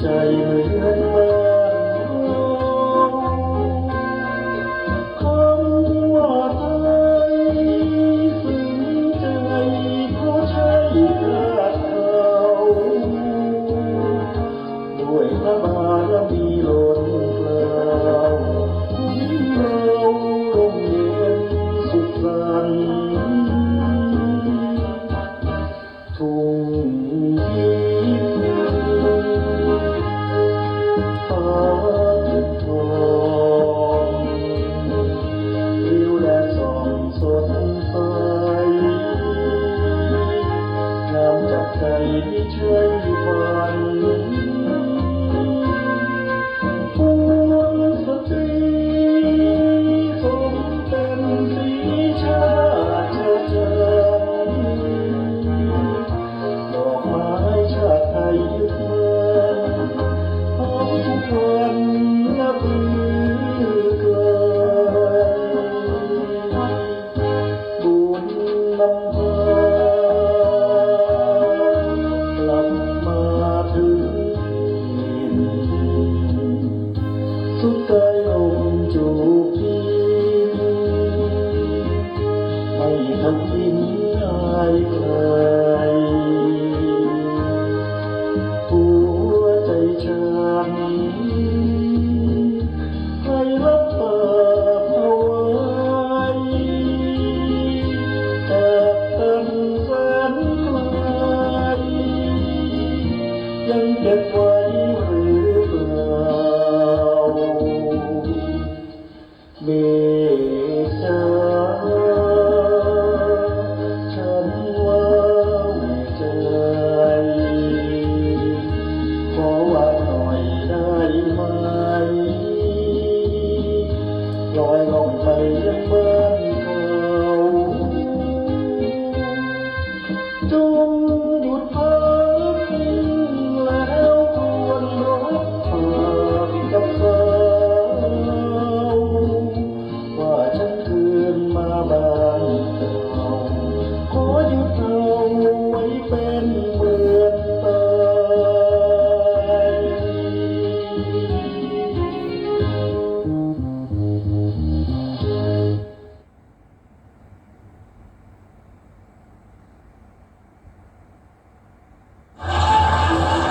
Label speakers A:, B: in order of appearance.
A: ใจเมื่อเยือนมา the truth. ไม่